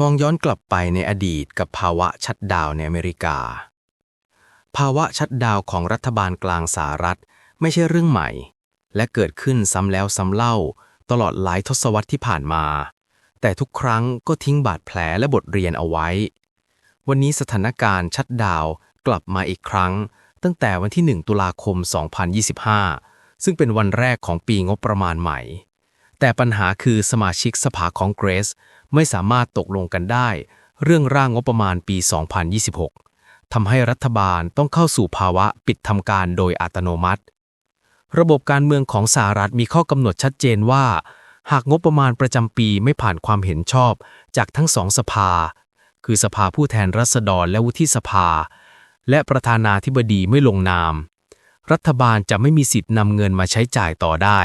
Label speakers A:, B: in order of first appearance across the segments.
A: มองย้อนกลับไปในอดีตกับภาวะชัดดาวในอเมริกา ภาวะชัดดาวของรัฐบาลกลางสหรัฐไม่ใช่เรื่องใหม่ และเกิดขึ้นซ้ำแล้วซ้ำเล่า ตลอดหลายทศวรรษที่ผ่านมา แต่ทุกครั้งก็ทิ้งบาดแผลและบทเรียนเอาไว้ วันนี้สถานการณ์ชัดดาวกลับมาอีกครั้ง ตั้งแต่วันที่ 1 ตุลาคม 2025 ซึ่งเป็นวันแรกของปีงบประมาณใหม่ แต่ปัญหาคือสมาชิกสภาคองเกรสไม่สามารถตกลงกันได้ เรื่องร่างงบประมาณปี 2026 ทำให้รัฐบาลต้องเข้าสู่ภาวะปิดทำการโดยอัตโนมัติ ระบบการเมืองของสหรัฐมีข้อกำหนดชัดเจนว่า หากงบประมาณประจำปีไม่ผ่านความเห็นชอบจากทั้งสองสภา คือสภาผู้แทนรัษฎรและวุฒิสภา และประธานาธิบดีไม่ลงนาม รัฐบาลจะไม่มีสิทธิ์นำเงินมาใช้จ่ายต่อได้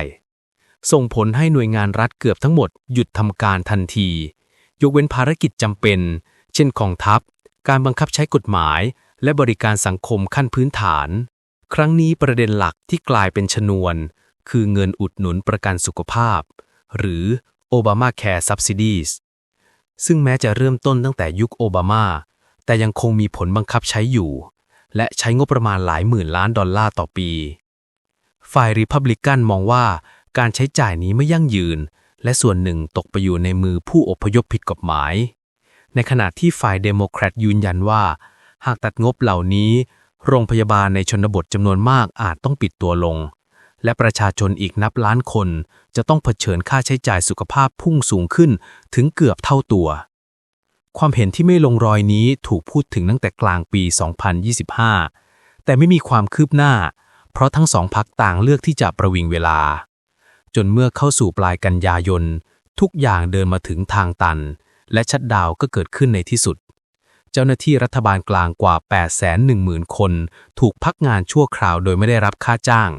A: ส่งผลให้หน่วยงานรัฐเกือบทั้งหมดหยุดทำการทันที ยกเว้นภารกิจจำเป็น เช่นกองทัพ การบังคับใช้กฎหมาย และบริการสังคมขั้นพื้นฐาน ครั้งนี้ประเด็นหลักที่กลายเป็นชนวน คือเงินอุดหนุนประกันสุขภาพ หรือ Obama Care Subsidies ซึ่งแม้จะเริ่มต้นตั้งแต่ยุคโอบามา แต่ยังคงมีผลบังคับใช้อยู่ และใช้งบประมาณหลายหมื่นล้านดอลลาร์ต่อปี ฝ่ายริพับลิกันมองว่า การใช้จ่ายนี้ไม่ยั่งยืน และส่วนหนึ่งตกไปอยู่ในมือผู้อพยพผิดกฎหมาย ในขณะที่ฝ่ายเดโมแครตยืนยันว่า หากตัดงบเหล่านี้ โรงพยาบาลในชนบทจำนวนมากอาจต้องปิดตัวลง และประชาชนอีกนับล้านคน จะต้องเผชิญค่าใช้จ่ายสุขภาพพุ่งสูงขึ้นถึงเกือบเท่าตัว ความเห็นที่ไม่ลงรอยนี้ถูกพูดถึงตั้งแต่กลางปี 2025 แต่ไม่มีความคืบหน้า เพราะทั้งสองพักต่างเลือกที่จะประวิงเวลา จนเมื่อเข้าสู่ปลายกันยายน ทุกอย่างเดินมาถึงทางตัน และชัดดาวก็เกิดขึ้นในที่สุด เจ้าหน้าที่รัฐบาลกลางกว่า 810,000 คน ถูกพักงานชั่วคราวโดยไม่ได้รับค่าจ้าง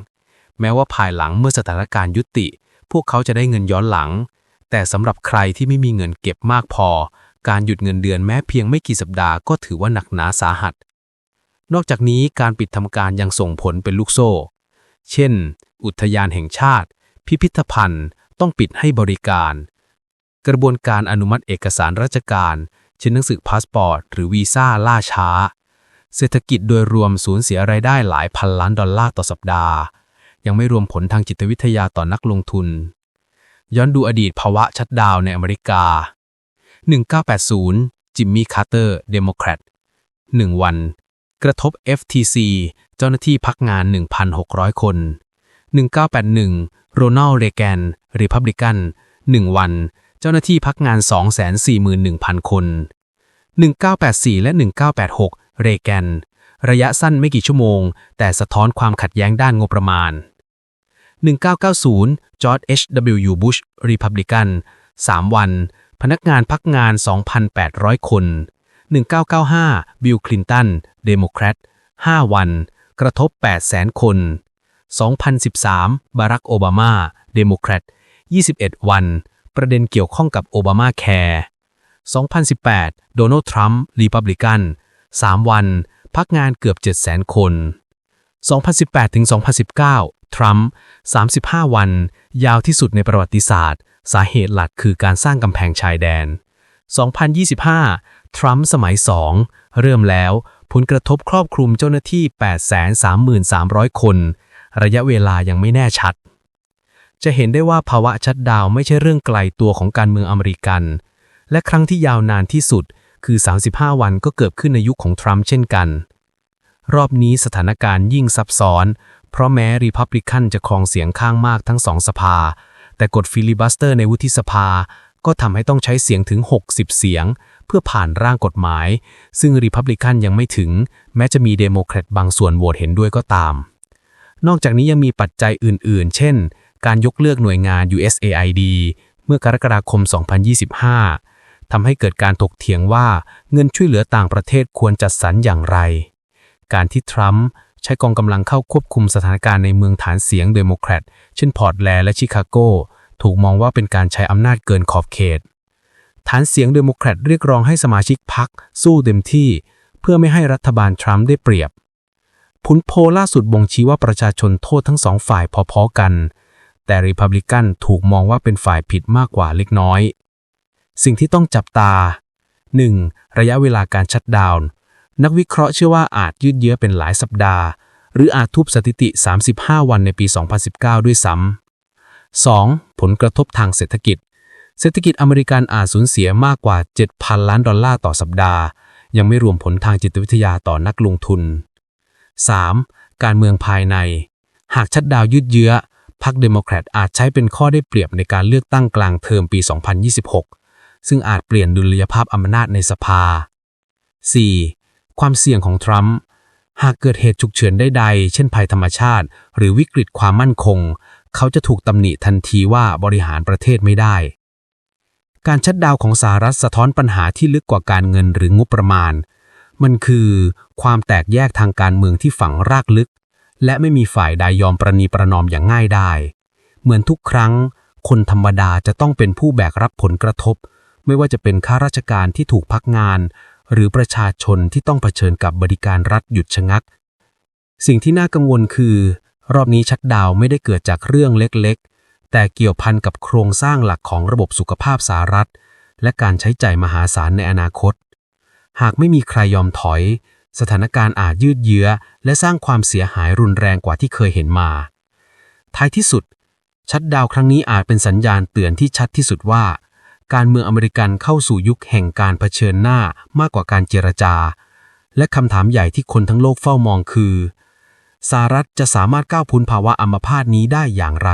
A: แม้ว่าภายหลังเมื่อสถานการณ์ยุติ พวกเขาจะได้เงินย้อนหลัง แต่สำหรับใครที่ไม่มีเงินเก็บมากพอ การหยุดเงินเดือนแม้เพียงไม่กี่สัปดาห์ก็ถือว่าหนักหนาสาหัส นอกจากนี้การปิดทำการยังส่งผลเป็นลูกโซ่ เช่น อุทยานแห่งชาติ พิพิธภัณฑ์ต้องปิดให้บริการ กระบวนการอนุมัติเอกสารราชการเช่นหนังสือพาสปอร์ต หรือวีซ่าล่าช้า เศรษฐกิจโดยรวมสูญเสียรายได้หลายพันล้านดอลลาร์ต่อสัปดาห์ ยังไม่รวมผลทางจิตวิทยาต่อนักลงทุน ย้อนดูอดีตภาวะชัดดาวในอเมริกา 1980 จิมมี่คาร์เตอร์ เดโมแครต1วัน กระทบ FTC เจ้าหน้าที่พักงาน 1,600 คน 1981 โรนัลเรแกนรีพับลิกัน1 วัน เจ้าหน้าที่พักงาน 241,000 คน 1984 และ 1986 เรแกน ระยะสั้นไม่กี่ชั่วโมง แต่สะท้อนความขัดแย้งด้านงบประมาณ 1990 จอร์จ H.W. Bush รีพับลิกัน 3 วัน พนักงานพักงาน 2,800 คน 1995 บิล คลินตัน เดโมแครต 5 วัน กระทบ 800,000 คน 2013 บารักโอบามา เดโมแครต 21 วัน ประเด็นเกี่ยวข้องกับโอบามาแคร์2018 โดนัลด์ ทรัมป์รีพับลิกัน 3 วัน พักงานเกือบ 700,000 คน 2018-2019 ทรัมป์ 35 วัน ยาวที่สุดในประวัติศาสตร์ สาเหตุหลักคือการสร้างกำแพงชายแดน 2025 ทรัมป์สมัย 2 เริ่มแล้ว ผลกระทบครอบคลุมเจ้าหน้าที่ 833,300 คน ระยะเวลายังไม่แน่ชัด จะเห็นได้ว่าภาวะชัดดาวไม่ใช่เรื่องไกลตัวของการเมืองอเมริกัน และครั้งที่ยาวนานที่สุดคือ 35 วันก็เกิดขึ้นในยุคของทรัมป์เช่นกัน รอบนี้สถานการณ์ยิ่งซับซ้อน เพราะแม้รีพับลิกันจะครองเสียงข้างมากทั้งสองสภา แต่กฎฟิลิบัสเตอร์ในวุฒิสภาก็ทำให้ต้องใช้เสียงถึง 60 เสียง เพื่อผ่านร่างกฎหมาย ซึ่งรีพับลิกันยังไม่ถึง แม้จะมีเดโมแครตบางส่วนโหวตเห็นด้วยก็ตาม นอกจากนี้ยังมีปัจจัยอื่น ๆ เช่น การยกเลิกหน่วยงาน USAID เมื่อกรกฎาคม 2025 ทำให้เกิดการถกเถียงว่าเงินช่วยเหลือต่างประเทศควรจัดสรรอย่างไร การที่ทรัมป์ใช้กองกำลังเข้าควบคุมสถานการณ์ในเมืองฐานเสียงเดโมแครต เช่นพอร์ตแลนด์และชิคาโก ถูกมองว่าเป็นการใช้อำนาจเกินขอบเขต ฐานเสียงเดโมแครตเรียกร้องให้สมาชิกพรรคสู้เต็มที่ เพื่อไม่ให้รัฐบาลทรัมป์ได้เปรียบ ผลโพลล่าสุดบ่งชี้ว่าประชาชนโทษทั้งสองฝ่ายพอๆกัน แต่ริพับลิกันถูกมองว่าเป็นฝ่ายผิดมากกว่าเล็กน้อย สิ่งที่ต้องจับตา
B: 1. ระยะเวลาการชัดดาวน์นักวิเคราะห์เชื่อว่าอาจยืดเยื้อเป็นหลายสัปดาห์ หรืออาจทุบสถิติ 35 วันในปี 2019 ด้วยซ้ำ 2. ผลกระทบทางเศรษฐกิจ เศรษฐกิจอเมริกันอาจสูญเสียมากกว่า 7,000 ล้านดอลลาร์ต่อสัปดาห์ ยังไม่รวมผลทางจิตวิทยาต่อนักลงทุน 3. การเมืองภายใน หากชัดดาวยืดเยื้อพรรคเดโมแครตอาจใช้เป็นข้อได้เปรียบในการเลือกตั้งกลางเทอมปี 2026 ซึ่งอาจเปลี่ยนดุลยภาพอำนาจในสภา 4. ความเสี่ยงของทรัมป์หากเกิดเหตุฉุกเฉินใดๆ เช่นภัยธรรมชาติ หรือวิกฤตความมั่นคง เขาจะถูกตำหนิทันทีว่าบริหารประเทศไม่ได้ การชัดดาวของสหรัฐสะท้อนปัญหาที่ลึกกว่าการเงินหรืองบประมาณ มันคือความแตกแยกทางการเมืองที่ฝังรากลึก และไม่มีฝ่ายใดยอมประนีประนอมอย่างง่ายได้ เหมือนทุกครั้ง คนธรรมดาจะต้องเป็นผู้แบกรับผลกระทบ ไม่ว่าจะเป็นข้าราชการที่ถูกพักงาน หรือประชาชนที่ต้องเผชิญกับบริการรัฐหยุดชะงัก สิ่งที่น่ากังวลคือ รอบนี้ชัดดาวไม่ได้เกิดจากเรื่องเล็กๆ แต่เกี่ยวพันกับโครงสร้างหลักของระบบสุขภาพสหรัฐ และการใช้จ่ายมหาศาลในอนาคต หากไม่มีใครยอมถอย สถานการณ์อาจยืดเยื้อ และสร้างความเสียหายรุนแรงกว่าที่เคยเห็นมา ท้ายที่สุด ชัดดาวครั้งนี้อาจเป็นสัญญาณเตือนที่ชัดที่สุดว่า การเมืองอเมริกันเข้าสู่ยุคแห่งการเผชิญหน้ามากกว่าการเจรจา และคำถามใหญ่ที่คนทั้งโลกเฝ้ามองคือสหรัฐจะสามารถก้าวพ้นภาวะอัมพาตนี้ได้อย่างไร